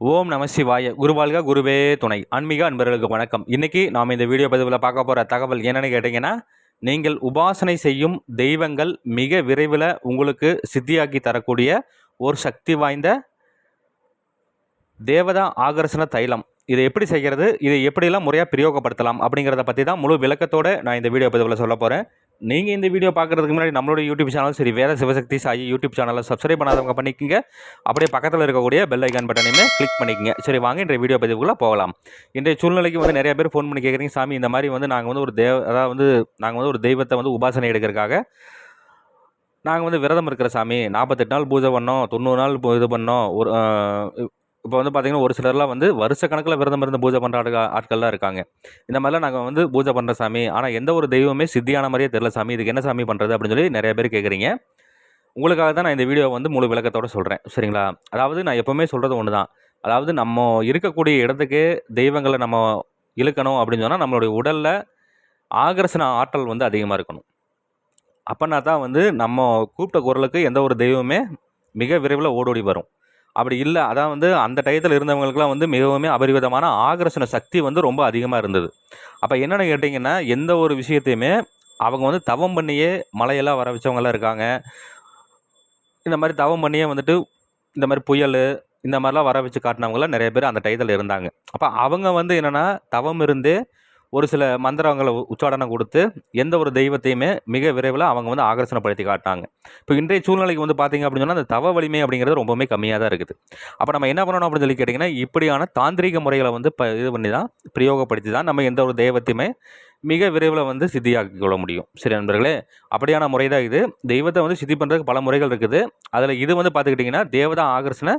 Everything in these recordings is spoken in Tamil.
ஓம் நம சிவாய. குருவாழ்க குருவே துணை. ஆன்மீக அன்பர்களுக்கு வணக்கம். இன்றைக்கி நாம் இந்த வீடியோ பதிவில் பார்க்க போகிற தகவல் என்னென்னு கேட்டிங்கன்னா நீங்கள் உபாசனை செய்யும் தெய்வங்கள் மிக விரைவில் உங்களுக்கு சித்தியாக்கி தரக்கூடிய ஒரு சக்தி வாய்ந்த தேவதா ஆகர்ஷண தைலம். இதை எப்படி செய்கிறது? இதை எப்படியெல்லாம் முறையாக பிரயோகப்படுத்தலாம்? அப்படிங்கிறத பற்றி தான் முழு விளக்கத்தோடு நான் இந்த வீடியோ பதிவில் சொல்ல போகிறேன் நீங்கள் இந்த வீடியோ பார்க்குறதுக்கு முன்னாடி நம்மளோட யூடியூப் சேனலும் சரி வேறு சிவசக்தி சாயி யூடியூப் சேனலை சப்ஸ்கிரைப் பண்ணாதவங்க பண்ணிக்கோங்க. அப்படியே பக்கத்தில் இருக்கக்கூடிய பெல் ஐக்கான் பட்டனையுமே கிளிக் பண்ணிக்கங்க. சரி வாங்க இன்றைய வீடியோ பதிவுக்குள்ளே போகலாம். இன்றைய சூழ்நிலைக்கு வந்து நிறைய பேர் ஃபோன் பண்ணி கேட்குறீங்க சாமி இந்த மாதிரி வந்து நாங்கள் வந்து ஒரு தேவ அதாவது வந்து நாங்கள் வந்து ஒரு தெய்வத்தை வந்து உபாசனை எடுக்கிறதுக்காக நாங்கள் வந்து விரதம் இருக்கிற சாமி நாற்பத்தெட்டு நாள் பூஜை பண்ணோம் தொண்ணூறு நாள் இது பண்ணோம் ஒரு இப்போ வந்து பார்த்திங்கன்னா ஒரு சிலர்லாம் வந்து வருஷ கணக்கில் விரதம் இருந்து பூஜை பண்ணுற ஆட்கள் ஆட்கள்லாம் இருக்காங்க. இந்த மாதிரிலாம் நாங்கள் வந்து பூஜை பண்ணுற சாமி ஆனால் எந்த ஒரு தெய்வமே சித்தியான மாதிரியே தெரில சாமி இதுக்கு என்ன சாமி பண்ணுறது அப்படின்னு சொல்லி நிறைய பேர் கேட்குறீங்க உங்களுக்காக தான் நான் இந்த வீடியோ வந்து முழு விளக்கத்தோடு சொல்கிறேன் சரிங்களா? அதாவது நான் எப்போவுமே சொல்கிறது ஒன்று தான் அதாவது நம்ம இருக்கக்கூடிய இடத்துக்கு தெய்வங்களை நம்ம இழுக்கணும் அப்படின்னு சொன்னால் நம்மளுடைய உடலில் ஆகர்ஷண ஆற்றல் வந்து அதிகமாக இருக்கணும். அப்போனா தான் வந்து நம்ம கூப்பிட்ட குரலுக்கு எந்த ஒரு தெய்வமே மிக விரைவில் ஓடோடி வரும். அப்படி இல்லை. அதான் வந்து அந்த டயத்தில் இருந்தவங்களுக்குலாம் வந்து மிகவும் அபரிவிதமான ஆகர்ஷண சக்தி வந்து ரொம்ப அதிகமாக இருந்தது. அப்போ என்னென்னு கேட்டிங்கன்னா எந்த ஒரு விஷயத்தையுமே அவங்க வந்து தவம் பண்ணியே மலையெல்லாம் வர வச்சவங்களாம் இருக்காங்க. இந்த மாதிரி தவம் பண்ணியே வந்துட்டு இந்த மாதிரி புயல் இந்த மாதிரிலாம் வர வச்சு காட்டினவங்களாம் நிறைய பேர் அந்த டயத்தில் இருந்தாங்க. அப்போ அவங்க வந்து என்னென்னா தவம் இருந்து ஒரு சில மந்திரங்களை உ- உச்சாடனம் கொடுத்து எந்த ஒரு தெய்வத்தையுமே மிக விரைவில் அவங்க வந்து ஆகர்ஷணப்படுத்தி காட்டாங்க இப்போ இன்றைய சூழ்நிலைக்கு வந்து பார்த்தீங்க அப்படின்னு சொன்னால் அந்த தவ வலிமை அப்படிங்கிறது ரொம்பவுமே கம்மியாக தான் இருக்குது. அப்போ நம்ம என்ன பண்ணணும் அப்படின்னு சொல்லி கேட்டிங்கன்னா இப்படியான தாந்திரிக முறைகளை வந்து ப இது பண்ணி தான் பிரயோகப்படுத்தி தான் நம்ம எந்த ஒரு தெய்வத்தையுமே மிக விரைவில் வந்து சித்தியாக்கி கொள்ள முடியும். சரி நண்பர்களே அப்படியான முறை தான் இது. தெய்வத்தை வந்து சித்தி பண்ணுறதுக்கு பல முறைகள் இருக்குது. அதில் இது வந்து பார்த்துக்கிட்டிங்கன்னா தேவதா ஆகர்ஷண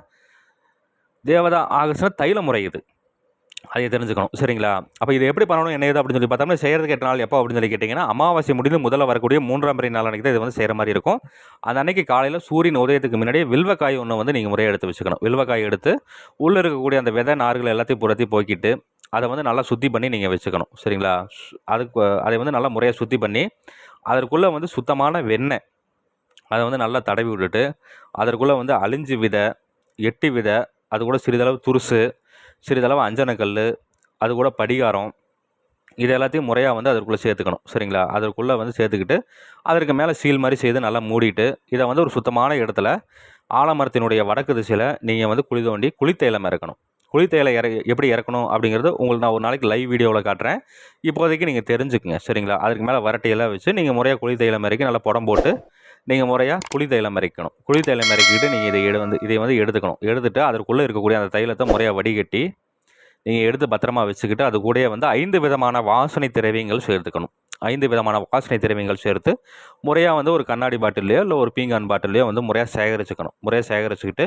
தேவதா ஆகர்ஷண தைல முறை இது. அதை தெரிஞ்சுக்கணும். சரிங்களா? அப்போ இது எப்படி பண்ணணும் என்ன ஏது அப்படின்னு சொல்லி பார்த்தோம்னா செய்கிறதுக்கு எட்டு நாள் எப்போ அப்படின்னு சொல்லி கேட்டிங்கன்னா அமாவாசை முடிந்து முதல்ல வரக்கூடிய மூன்றாம் பிறை நாள் அன்றைக்கி தான் இது வந்து செய்கிற மாதிரி இருக்கும். அந்த அன்னைக்கு காலையில் சூரியன் உதயத்துக்கு முன்னாடியே வில்வக்காய் ஒன்று வந்து நீங்கள் முறையாக எடுத்து வச்சுக்கணும். வில்வக்காய் எடுத்து உள்ளே இருக்கக்கூடிய அந்த விதை நார்கள் எல்லாத்தையும் புறத்தி போக்கிட்டு அதை வந்து நல்லா சுத்தி பண்ணி நீங்கள் வச்சுக்கணும். சரிங்களா? அதுக்கு அதை வந்து நல்லா முறையாக சுத்தி பண்ணி அதற்குள்ளே வந்து சுத்தமான வெண்ணெய் அதை வந்து நல்லா தடவி விட்டுட்டு அதற்குள்ளே வந்து அழிஞ்சு விதை எட்டி விதை அது கூட சிறிதளவு துருசு சிறிதளவு அஞ்சனக்கல் அது கூட படிகாரம் இது எல்லாத்தையும் முறையாக வந்து அதற்குள்ளே சேர்த்துக்கணும். சரிங்களா? அதற்குள்ளே வந்து சேர்த்துக்கிட்டு அதற்கு மேலே சீல் மாதிரி செய்து நல்லா மூடிட்டு இதை வந்து ஒரு சுத்தமான இடத்துல ஆலமரத்தினுடைய வடக்கு திசையில் நீங்கள் வந்து குழி தோண்டி குளித்தைலம் இறக்கணும் குளித்தையில இற எப்படி இறக்கணும் அப்படிங்கிறது உங்களுக்கு நான் ஒரு நாளைக்கு லைவ் வீடியோவில் காட்டுறேன். இப்போதைக்கு நீங்கள் தெரிஞ்சுக்குங்க. சரிங்களா? அதுக்கு மேலே வரட்டையெல்லாம் வச்சு நீங்கள் முறையாக குளித்தைலம் இறக்கி நல்லா புடம் போட்டு நீங்கள் முறையாக புளி தைலம் இறக்கணும் புளி தைலம் இறக்கிட்டு நீங்கள் இதை எடு வந்து இதை வந்து எடுத்துக்கணும். எடுத்துகிட்டு அதற்குள்ளே இருக்கக்கூடிய அந்த தைலத்தை முறையாக வடிகட்டி நீங்கள் எடுத்து பத்திரமா வச்சுக்கிட்டு அது கூடயே வந்து ஐந்து விதமான வாசனை திரவியங்கள் சேர்த்துக்கணும். ஐந்து விதமான வாசனை திரவியங்கள் சேர்த்து முறையாக வந்து ஒரு கண்ணாடி பாட்டிலையோ இல்லை ஒரு பீங்கான் பாட்டிலையோ வந்து முறையாக சேகரிச்சுக்கணும். முறையாக சேகரிச்சுக்கிட்டு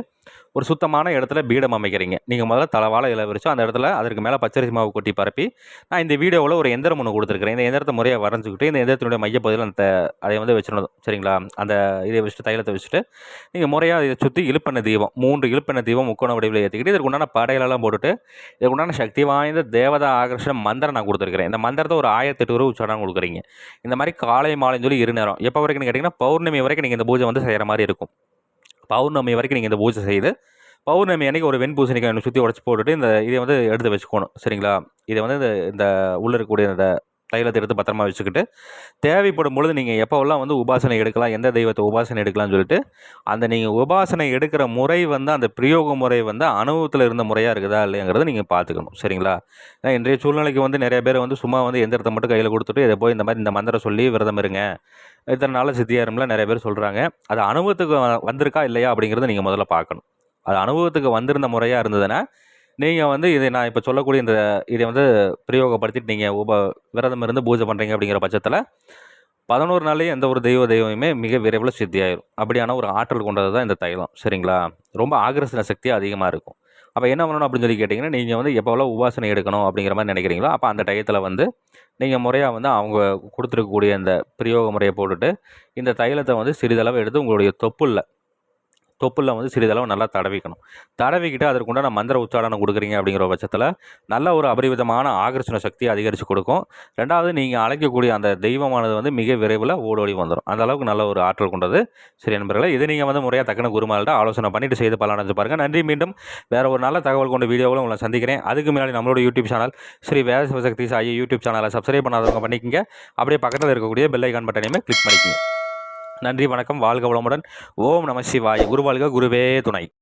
ஒரு சுத்தமான இடத்துல பீடம் அமைக்கிறீங்க. நீங்கள் முதல்ல தலவாழை இலை விரிச்சு அந்த இடத்துல அதற்கு மேலே பச்சரிசி மாவு கொட்டி பரப்பி நான் இந்த வீடியோவில் ஒரு எந்திரம் ஒன்று கொடுத்துருக்கிறேன். இந்த எந்திரத்தை முறையாக வரைஞ்சிக்கிட்டு இந்த எந்திரத்தினுடைய மையப்பகுதியில் அந்த அதை வந்து வச்சிடணும். சரிங்களா? அந்த இதை வச்சுட்டு தைலத்தை வச்சுட்டு நீங்கள் முறையாக இதை சுற்றி இழுப்பெண்ண தீபம் மூன்று இழுப்பெண்ண தீபம் முக்கோண வடிவில் ஏற்றிக்கிட்டு இதற்கு உண்டான படைகளெல்லாம் போட்டுட்டு இதற்குண்டான உண்டான சக்தி வாய்ந்த தேவதா ஆகர்ஷண மந்திரம் நான் கொடுத்துருக்கிறேன். இந்த மந்திரத்தை ஒரு ஆயிரத்தெட்டு ரூபா உச்சாரம் கொடுக்குறேன் கொடுக்குறீங்க இந்த மாதிரி காலை மாலைன்னு சொல்லி இரு நேரம். எப்போ வரைக்கும் கேட்டிங்கன்னா பௌர்ணமி வரைக்கும் நீங்கள் இந்த பூஜை வந்து செய்கிற மாதிரி இருக்கும். பௌர்ணமி வரைக்கும் நீங்கள் இந்த பூஜை செய்து பௌர்ணமி அன்றைக்கி ஒரு வெண்பூசணிக்காய் ஒன்று சுற்றி உடச்சி போட்டுட்டு இந்த இதை வந்து எடுத்து வச்சுக்கணும். சரிங்களா? இதை வந்து இந்த இந்த உள்ளே இருக்கக்கூடிய இந்த தைலத்தை எடுத்து பத்திரமா வச்சுக்கிட்டு தேவைப்படும் பொழுது நீங்கள் எப்போவெல்லாம் வந்து உபாசனை எடுக்கலாம் எந்த தெய்வத்தை உபாசனை எடுக்கலாம்னு சொல்லிட்டு அந்த நீங்கள் உபாசனை எடுக்கிற முறை வந்து அந்த பிரயோக முறை வந்து அனுபவத்தில் இருந்த முறையாக இருக்குதா இல்லையாங்கிறத நீங்கள் பார்த்துக்கணும். சரிங்களா? ஏன்னா இன்றைய சூழ்நிலைக்கு வந்து நிறைய பேர் வந்து சும்மா வந்து எந்திரத்தை மட்டும் கையில் கொடுத்துட்டு இதை போய் இந்த மாதிரி இந்த மந்திரம் சொல்லி விரதம் இருங்க. இத்தனை நாள் சித்தியாரும்ல நிறைய பேர் சொல்கிறாங்க அது அனுபவத்துக்கு வந்திருக்கா இல்லையா அப்படிங்கிறத நீங்கள் முதல்ல பார்க்கணும். அது அனுபவத்துக்கு வந்திருந்த முறையாக இருந்ததுன்னா நீங்கள் வந்து இதை நான் இப்போ சொல்லக்கூடிய இந்த இதை வந்து பிரயோகப்படுத்திட்டு நீங்கள் உப விரதம் இருந்து பூஜை பண்ணுறீங்க அப்படிங்கிற பட்சத்தில் பதினோரு நாள்லேயே எந்த ஒரு தெய்வ தெய்வமே மிக விரைவில் சித்தியாயிரும். அப்படியான ஒரு ஆற்றல் கொண்டது தான் இந்த தைலம். சரிங்களா? ரொம்ப ஆகர்ஷண சக்தி அதிகமாக இருக்கும். அப்போ என்ன பண்ணணும் அப்படின்னு சொல்லி கேட்டிங்கன்னா நீங்கள் வந்து எப்போவெல்லாம் உபாசனை எடுக்கணும் அப்படிங்கிற மாதிரி நினைக்கிறீங்களோ அப்போ அந்த டயத்தில் வந்து நீங்கள் முறையாக வந்து அவங்க கொடுத்துருக்கக்கூடிய இந்த பிரயோக முறையை போட்டுட்டு இந்த தைலத்தை வந்து சிறிதளவு எடுத்து உங்களுடைய தொப்புளில் தொப்புளில் வந்து சிறிதளவு நல்லா தடவிக்கணும். தடவிக்கிட்டு அதற்குண்டான மந்திர உச்சாரணம் கொடுக்குறீங்க அப்படிங்கிற பட்சத்தில் நல்ல ஒரு அபரிவிதமான ஆகர்ஷண சக்தியை அதிகரித்து கொடுக்கும். ரெண்டாவது நீங்கள் அழைக்கக்கூடிய அந்த தெய்வமானது வந்து மிக விரைவில் ஓடோடி வந்துடும் அந்த அளவுக்கு நல்ல ஒரு ஆற்றல் கொண்டது. சரி நண்பர்களே இது நீங்கள் வந்து முறையாக தக்கன குருமால்கிட்ட ஆலோசனை பண்ணிட்டு செய்து பலனடைஞ்சு பாருங்கள் நன்றி மீண்டும் வேறு ஒரு நல்ல தகவல் கொண்ட வீடியோவில் உங்களை சந்திக்கிறேன். அதுக்கு முன்னாடி நம்மளோட YouTube channel Sri Veda Sivasakthi Sai YouTube சேனலை சப்ஸ்கிரைப் பண்ணாதவங்க பண்ணிக்கங்க. அப்படியே பக்கத்தில் இருக்கக்கூடிய பெல் ஐக்கான் பட்டனையுமே கிளிக் பண்ணிக்கோங்க. நன்றி வணக்கம் வாழ்க வளமுடன். ஓம் நம சிவாய். குருவாழ்க குருவே துணை.